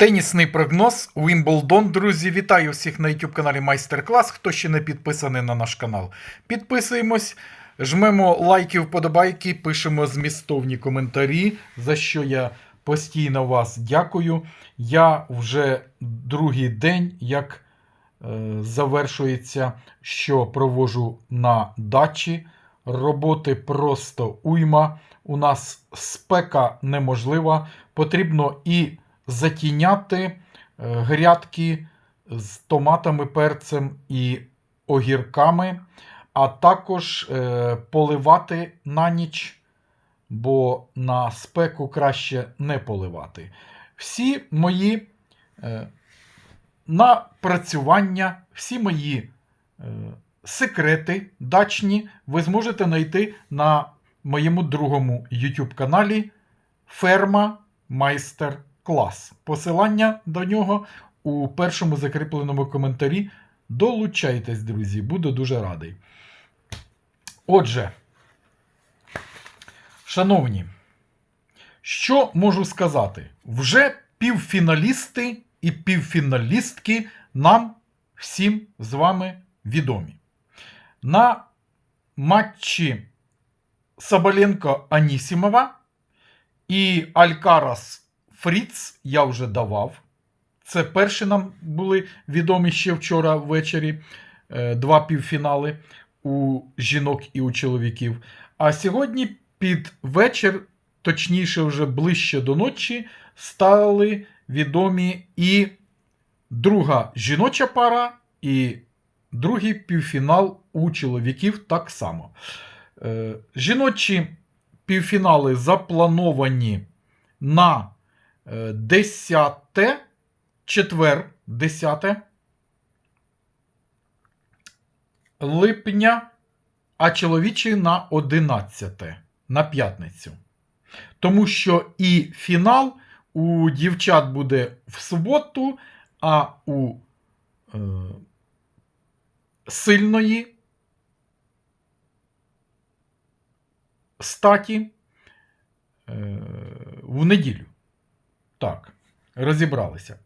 Тенісний прогноз Уімблдон. Друзі, вітаю всіх на YouTube каналі Майстер Клас. Хто ще не підписаний на наш канал, підписуємось, жмемо лайки, вподобайки, пишемо змістовні коментарі, за що я постійно вас дякую. Я вже другий день, як е, завершується, що провожу на дачі. Роботи просто уйма. У нас спека неможлива. Потрібно і затіняти е, грядки з томатами, перцем і огірками, а також е, поливати на ніч, бо на спеку краще не поливати. Всі мої е, напрацювання, всі мої секрети дачні ви зможете знайти на моєму другому YouTube каналі Ферма Майстер Клас. Посилання до нього у першому закріпленому коментарі. Долучайтесь, друзі, буду дуже радий. Отже, шановні, що можу сказати? Вже півфіналісти і півфіналістки нам всім з вами відомі. На матчі Соболенко Анісімова і Алькарас Фріц я вже давав. Це перші нам були відомі ще вчора ввечері е, два півфінали у жінок і у чоловіків. А сьогодні під вечір, точніше, вже ближче до ночі, стали відомі і друга жіноча пара, і другий півфінал у чоловіків так само. Е, Жіночі півфінали заплановані на е, 10, четвер, 10 липня, а чоловічі на 11 на п'ятницю. Тому що і фінал у дівчат буде в суботу, а у е, сильної статі е, в неділю. Так, розібралися.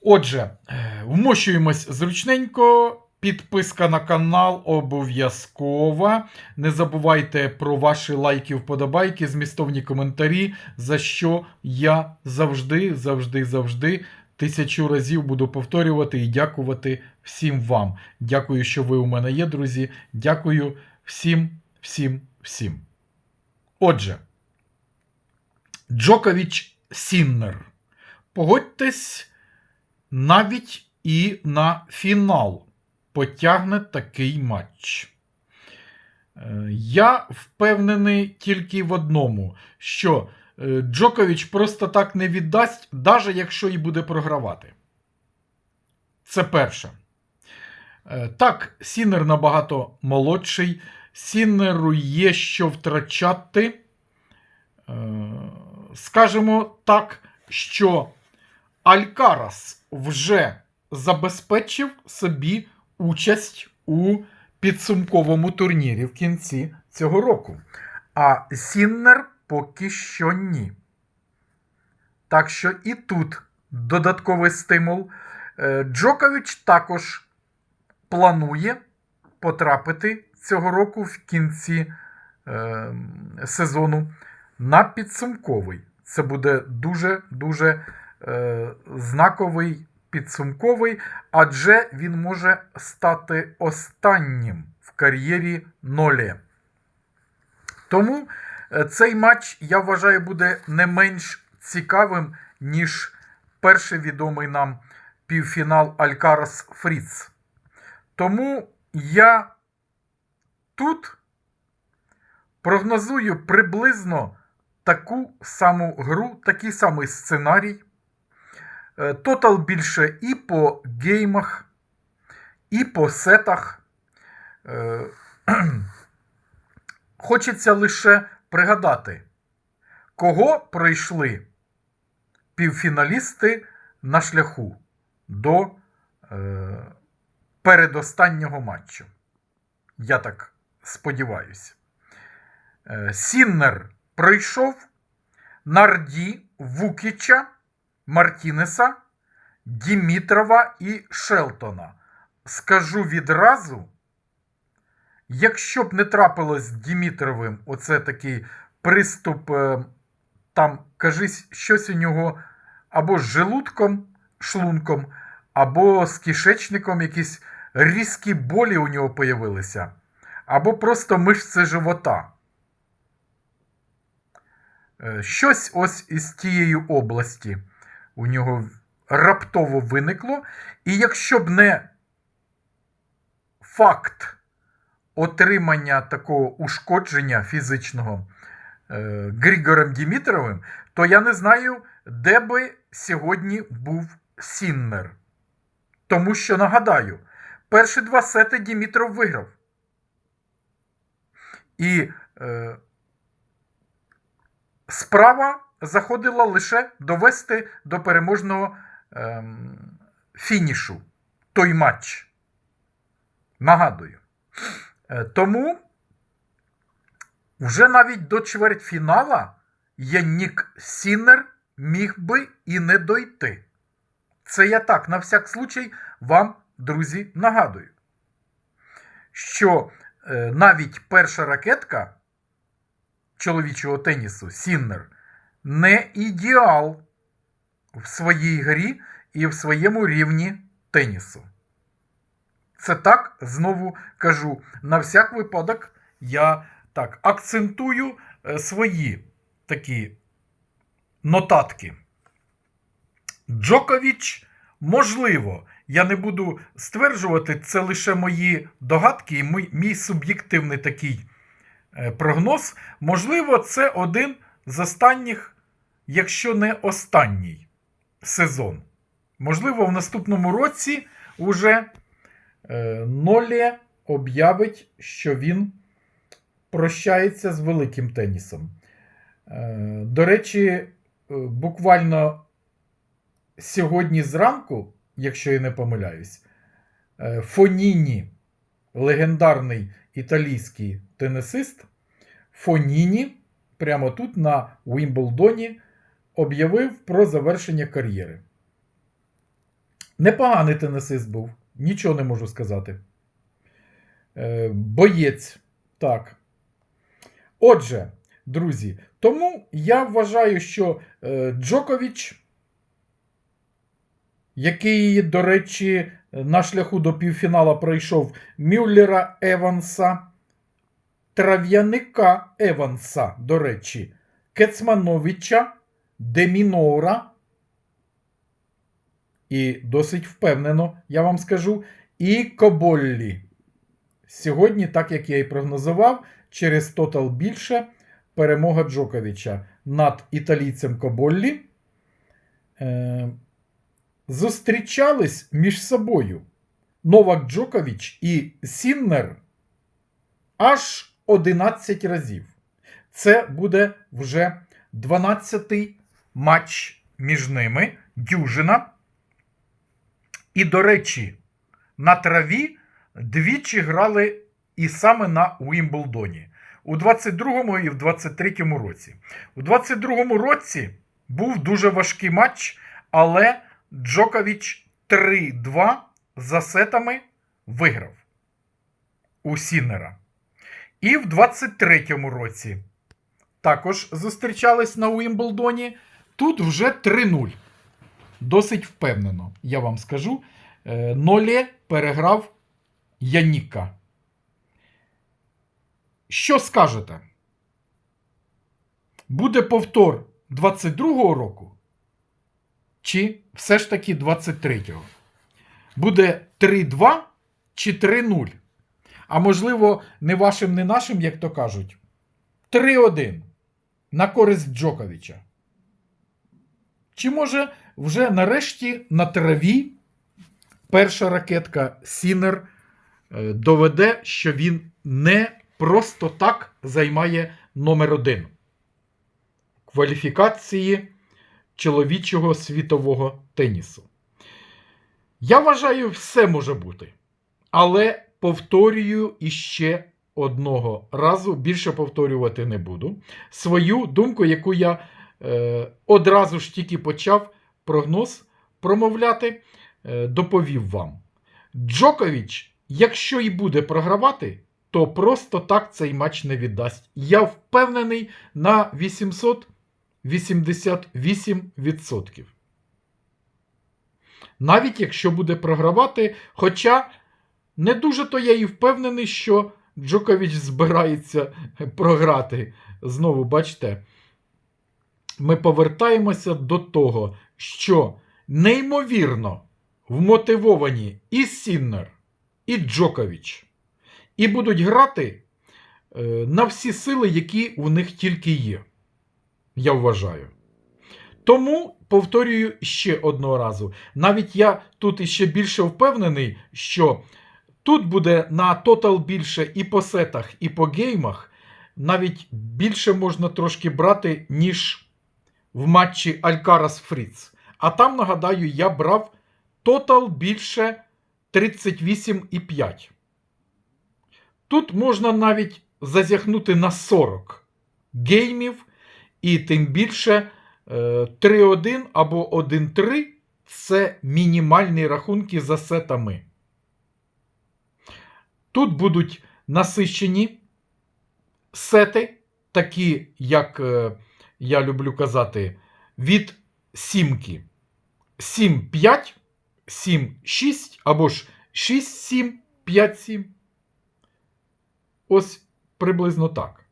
Отже, е, вмощуємось зручненько. Підписка на канал обов'язкова. Не забувайте про ваші лайки, вподобайки, змістовні коментарі, за що я завжди, завжди, завжди тисячу разів буду повторювати і дякувати всім вам. Дякую, що ви у мене є, друзі. Дякую всім, всім, всім. Отже, Джокович Сіннер. Погодьтесь, навіть і на фінал потягне такий матч. Е, Я впевнений тільки в одному, що е, Джокович просто так не віддасть, навіть якщо і буде програвати. Це перше. Е, Так, Сінер набагато молодший. Сінеру є що втрачати. Скажемо так, що Алькарас вже забезпечив собі участь у підсумковому турнірі в кінці цього року. А Сіннер поки що ні. Так що і тут додатковий стимул. Е, Джокович також планує потрапити цього року в кінці е, сезону на підсумковий. Це буде дуже-дуже е, знаковий підсумковий, адже він може стати останнім в кар'єрі Ноле. Тому е, цей матч, я вважаю, буде не менш цікавим, ніж перший відомий нам півфінал Алькарас Фріц. Тому я тут прогнозую приблизно таку саму гру, такий самий сценарій. Е, Тотал більше і по геймах, і по сетах. Е, Хочеться лише пригадати, кого пройшли півфіналісти на шляху до е, передостаннього матчу. Я так сподіваюся. Сіннер пройшов Нарді Вукіча Мартінеса, Дімітрова і Шелтона. Скажу відразу, якщо б не трапилось з Дімітровим, оце такий приступ, е, там, кажись, щось у нього або з желудком, шлунком, або з кишечником якісь різкі болі у нього появилися, або просто мишці живота. Е, Щось ось із тієї області у нього раптово виникло. І якщо б не факт отримання такого ушкодження фізичного е, Григорем Дімітровим, то я не знаю, де би сьогодні був Сіннер. Тому що нагадаю, перші два сети Дімітров виграв. І е, справа заходила лише довести до переможного ем, фінішу той матч. Нагадую. Е, тому вже навіть до чвертьфінала Яннік Сіннер міг би і не дойти. Це я так, на всяк случай, вам, друзі, нагадую, що е, навіть перша ракетка чоловічого тенісу Сіннер не ідеал в своїй грі і в своєму рівні тенісу. Це так, знову кажу, на всяк випадок я так акцентую е, свої такі нотатки. Джоковіч, можливо, я не буду стверджувати, це лише мої догадки і мій, мій суб'єктивний такий прогноз. Можливо, це один з останніх, якщо не останній сезон. Можливо, в наступному році уже е, Нолє об'явить, що він прощається з великим тенісом. Е, До речі, е, буквально сьогодні зранку, якщо я не помиляюсь, е, Фоніні, легендарний італійський тенісист, Фоніні, прямо тут на Уімблдоні, об'явив про завершення кар'єри. Непоганий тенісист був, нічого не можу сказати. Е, Боєць, так. Отже, друзі, тому я вважаю, що е, Джокович, який, до речі, на шляху до півфінала пройшов Мюллера Еванса, Трав'яника Еванса, до речі, Кецмановича, Демінора. І досить впевнено, я вам скажу, і Коболлі. Сьогодні, так як я і прогнозував, через тотал більше перемога Джоковича над італійцем Коболлі. Е, зустрічались між собою Новак Джокович і Сіннер аж 11 разів. Це буде вже 12-й матч між ними. Дюжина. І, до речі, на траві двічі грали і саме на Уімблдоні. У 22-му і в 23-му році. У 22-му році був дуже важкий матч, але Джокович 3-2 за сетами виграв у Сіннера. І в 23-му році також зустрічались на Уімблдоні. Тут вже 3-0. Досить впевнено, я вам скажу. Е, Нолє переграв Яніка. Що скажете? Буде повтор 22-го року? Чи все ж таки 23-го? Буде 3-2 чи 3-0? А можливо, не вашим, не нашим, як то кажуть. 3-1 на користь Джоковича. Чи може вже нарешті на траві перша ракетка Сінер е, доведе, що він не просто так займає номер один кваліфікації чоловічого світового тенісу. Я вважаю, все може бути. Але повторюю іще одного разу, більше повторювати не буду. Свою думку, яку я е, одразу ж тільки почав прогноз промовляти, е, доповів вам. Джокович, якщо і буде програвати, то просто так цей матч не віддасть. Я впевнений на 888%. Навіть якщо буде програвати, хоча не дуже то я і впевнений, що Джокович збирається програти. Знову бачите, ми повертаємося до того, що неймовірно вмотивовані і Сіннер, і Джокович, і будуть грати е, на всі сили, які у них тільки є. Я вважаю. Тому повторюю ще одного разу. Навіть я тут іще більше впевнений, що тут буде на тотал більше і по сетах, і по геймах. Навіть більше можна трошки брати, ніж в матчі Алькарас Фріц. А там, нагадаю, я брав тотал більше 38,5. Тут можна навіть зазяхнути на 40 геймів, і тим більше е, 3-1 або 1-3 це мінімальні рахунки за сетами. Тут будуть насищені сети, такі, як е, я люблю казати, від сімки. 7-5, 7-6 або ж 6-7, 5-7. Ось приблизно так.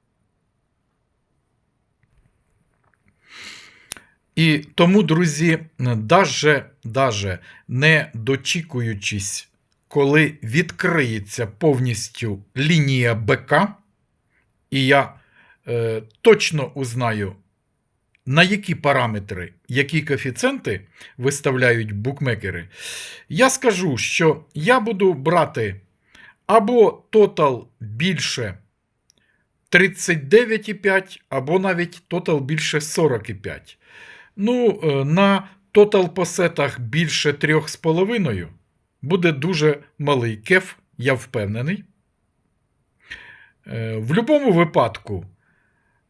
І тому, друзі, даже, даже не дочікуючись, коли відкриється повністю лінія БК, і я е, точно узнаю, на які параметри, які коефіцієнти виставляють букмекери, я скажу, що я буду брати або тотал більше 39,5, або навіть тотал більше 45. Ну, е, на тотал по сетах більше 3,5 буде дуже малий кеф, я впевнений. Е, В будь-якому випадку,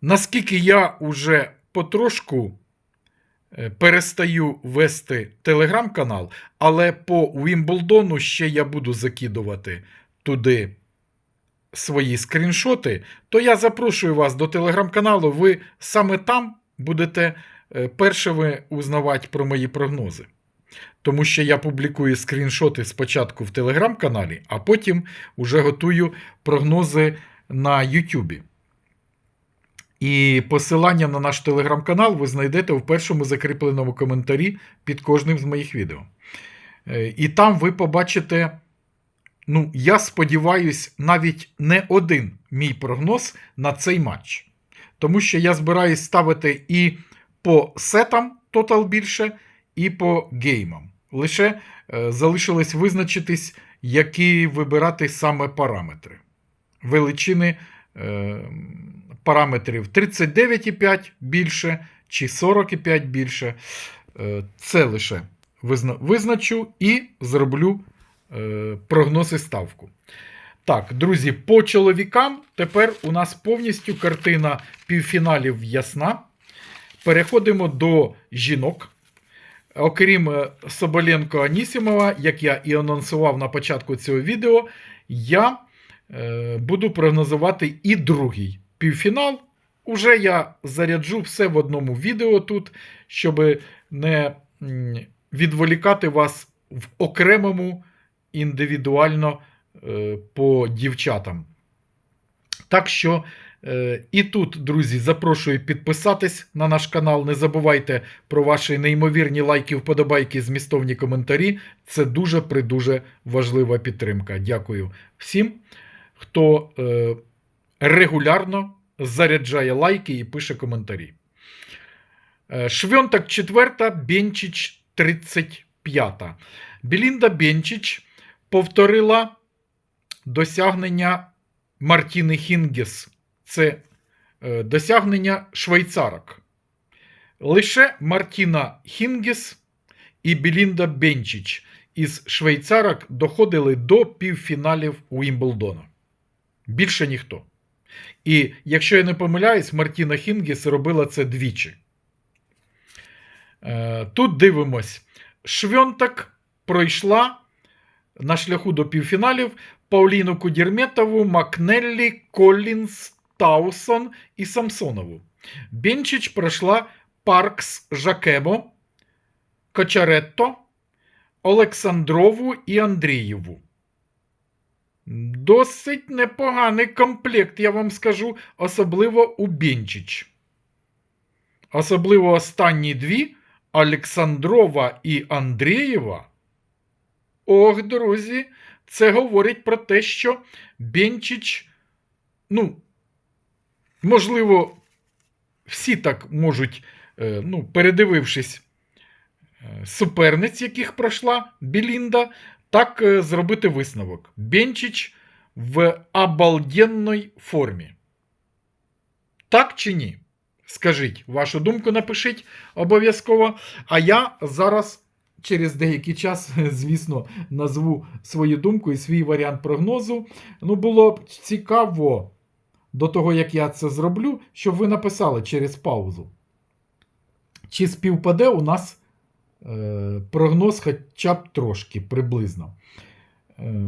наскільки я уже потрошку е, перестаю вести телеграм-канал, але по Уімблдону ще я буду закидувати туди свої скріншоти, то я запрошую вас до телеграм-каналу. Ви саме там будете е, першими узнавати про мої прогнози. Тому що я публікую скріншоти спочатку в телеграм-каналі, а потім уже готую прогнози на Ютубі. І посилання на наш телеграм-канал ви знайдете в першому закріпленому коментарі під кожним з моїх відео. Е, І там ви побачите, ну, я сподіваюсь, навіть не один мій прогноз на цей матч. Тому що я збираюсь ставити і по сетам тотал більше, і по геймам. Лише е, залишилось визначитись, які вибирати саме параметри. Величини е, параметрів 39,5 більше чи 45 більше. Е, це лише визна- визначу і зроблю прогноз і ставку. Так, друзі, по чоловікам тепер у нас повністю картина півфіналів ясна. Переходимо до жінок. Окрім е, Соболенко Анісімова, як я і анонсував на початку цього відео, я е, буду прогнозувати і другий півфінал. Уже я заряджу все в одному відео тут, щоб не відволікати вас в окремому індивідуально е, по дівчатам. Так що і тут, друзі, запрошую підписатись на наш канал. Не забувайте про ваші неймовірні лайки, вподобайки, змістовні коментарі. Це дуже придуже важлива підтримка. Дякую всім, хто е, регулярно заряджає лайки і пише коментарі. Е, Швьонтак 4, Бенчич 35. Білінда Бенчич повторила досягнення Мартіни Хінгес. Це е, досягнення швейцарок. Лише Мартіна Хінгес і Білінда Бенчич із швейцарок доходили до півфіналів Уімблдона. Більше ніхто. І якщо я не помиляюсь, Мартіна Хінгес робила це двічі. Е, Тут дивимось. Швьонтак пройшла на шляху до півфіналів Пауліну Кудірметову, Макнеллі, Коллінс, Таусон і Самсонову. Бенчич пройшла Паркс Жакемо, Кочаретто, Олександрову і Андрієву. Досить непоганий комплект, я вам скажу, особливо у Бенчич. Особливо останні дві Олександрова і Андрієва. Ох, друзі, це говорить про те, що Бенчич, ну, можливо, всі так можуть, е, ну, передивившись е, суперниць, яких пройшла Білінда, так е, зробити висновок. Бенчич в обалденній формі. Так чи ні? Скажіть, вашу думку напишіть обов'язково. А я зараз через деякий час, звісно, назву свою думку і свій варіант прогнозу. Ну, було б цікаво до того, як я це зроблю, щоб ви написали через паузу. Чи співпаде у нас е, прогноз хоча б трошки приблизно. Е,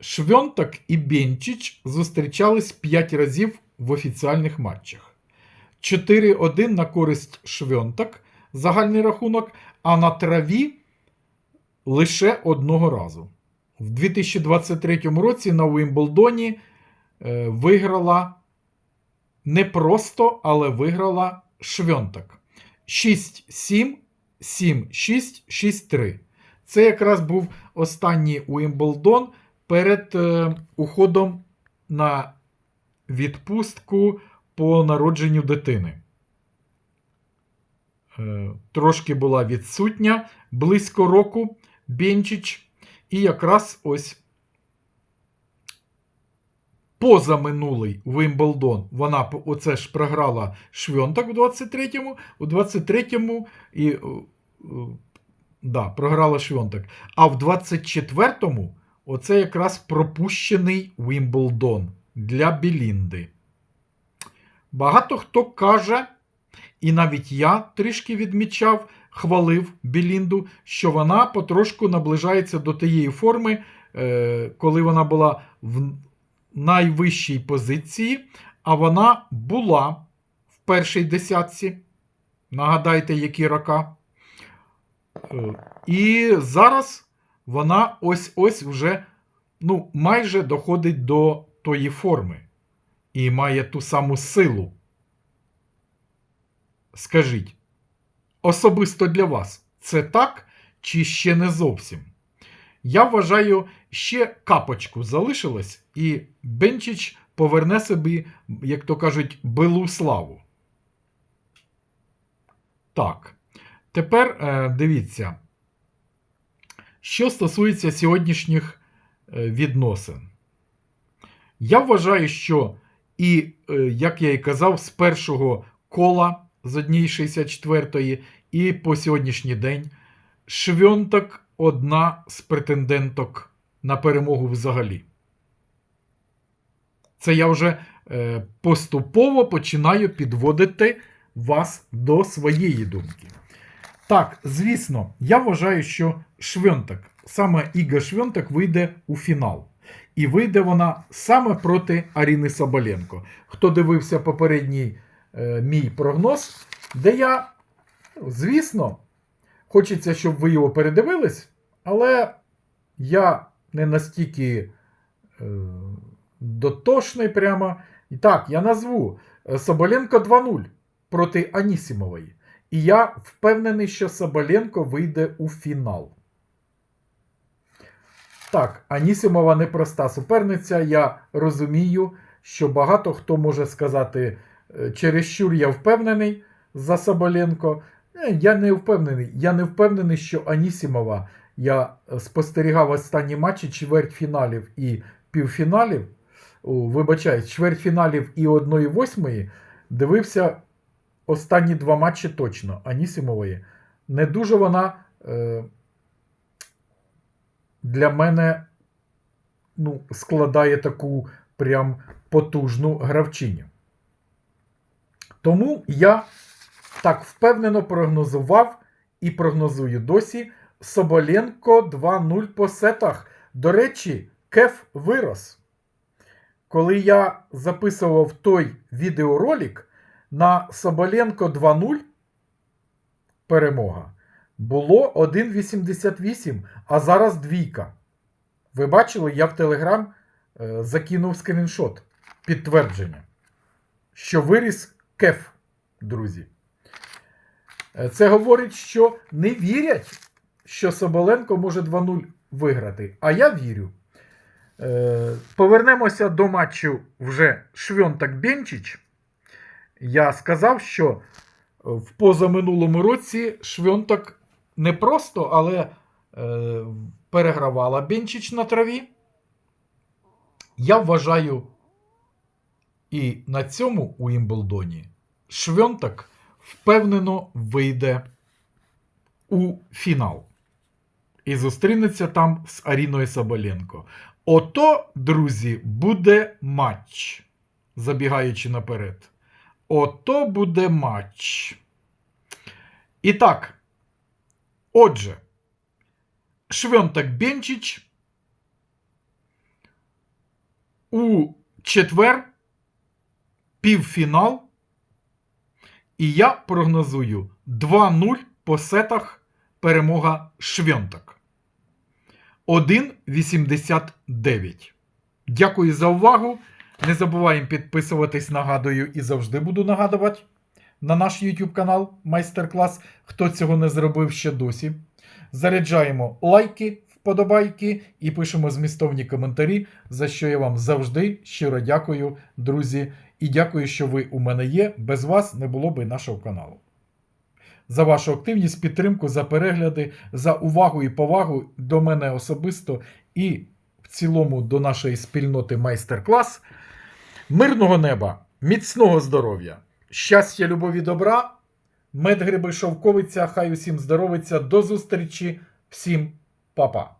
Швьонтак і Бенчич зустрічались 5 разів в офіціальних матчах. 4-1 на користь Швьонтак, загальний рахунок, а на траві лише одного разу. В 2023 році на Уімблдоні виграла не просто, але виграла Швьонтак. 6-7, 7-6, 6-3. Це якраз був останній Уімблдон перед е, уходом на відпустку по народженню дитини. Е, трошки була відсутня близько року Бенчич. І якраз ось позаминулий Вимблдон. Вона оце ж програла Швьонтак у 23-му, у 23-му і е, е, да, програла Швьонтак. А в 24-му оце якраз пропущений Вімблдон для Білінди. Багато хто каже, і навіть я трішки відмічав, хвалив Білінду, що вона потрошку наближається до тієї форми, е, коли вона була в найвищій позиції, а вона була в першій десятці. Нагадайте, які рока. Е, І зараз вона ось-ось вже ну, майже доходить до тої форми і має ту саму силу. Скажіть, особисто для вас це так чи ще не зовсім? Я вважаю, ще капочку залишилось, і Бенчич поверне собі, як то кажуть, билу славу. Так. Тепер е, дивіться, що стосується сьогоднішніх е, відносин. Я вважаю, що і, е, як я і казав, з першого кола з однієї 64-ї і по сьогоднішній день Швьонтак одна з претенденток на перемогу взагалі. Це я вже е, поступово починаю підводити вас до своєї думки. Так, звісно, я вважаю, що Швьонтак, саме Іга Швьонтак вийде у фінал. І вийде вона саме проти Аріни Соболенко. Хто дивився попередній е, мій прогноз, де я, звісно, хочеться, щоб ви його передивились, але я не настільки е, дотошний прямо. І так, я назву е, Соболенко 2-0 проти Анісімової. І я впевнений, що Соболенко вийде у фінал. Так, Анісімова непроста суперниця. Я розумію, що багато хто може сказати, е, чересчур я впевнений за Соболенко. Е, Я не впевнений. Я не впевнений, що Анісімова я е, спостерігав останні матчі чвертьфіналів і півфіналів. О, Вибачаюсь, чвертьфіналів і 1-8 дивився останні два матчі точно Анісімової. Не дуже вона е, для мене ну, складає таку прям потужну гравчиню. Тому я так впевнено прогнозував і прогнозую досі Соболенко 2-0 по сетах. До речі, кеф вирос. Коли я записував той відеоролик на Соболенко 2-0 перемога, було 1,88, а зараз двійка. Ви бачили, я в Телеграм е, закинув скріншот підтвердження, що виріс кеф, друзі. Е, Це говорить, що не вірять, що Соболенко може 2-0 виграти. А я вірю. Е, Повернемося до матчу вже Швьонтак Бенчич. Я сказав, що в позаминулому році Швьонтак не просто, але е, перегравала Бенчич на траві. Я вважаю, і на цьому Уімблдоні Швьонтак впевнено вийде у фінал. І зустрінеться там з Аріною Соболенко. Ото, друзі, буде матч. Забігаючи наперед. Ото буде матч. І так. Отже, Швьонтак Бенчич у четвер півфінал. І я прогнозую 2-0 по сетах перемога Швьонтак. 1,89. Дякую за увагу. Не забуваємо підписуватись, нагадую, і завжди буду нагадувати на наш YouTube канал Майстер-клас. Хто цього не зробив ще досі. Заряджаємо лайки, вподобайки і пишемо змістовні коментарі, за що я вам завжди щиро дякую, друзі. І дякую, що ви у мене є. Без вас не було би нашого каналу. За вашу активність, підтримку, за перегляди, за увагу і повагу до мене особисто і в цілому до нашої спільноти майстер-клас. Мирного неба, міцного здоров'я, щастя, любові, добра, мед, гриби, шовковиця, хай усім здоровиться. До зустрічі, всім па-па.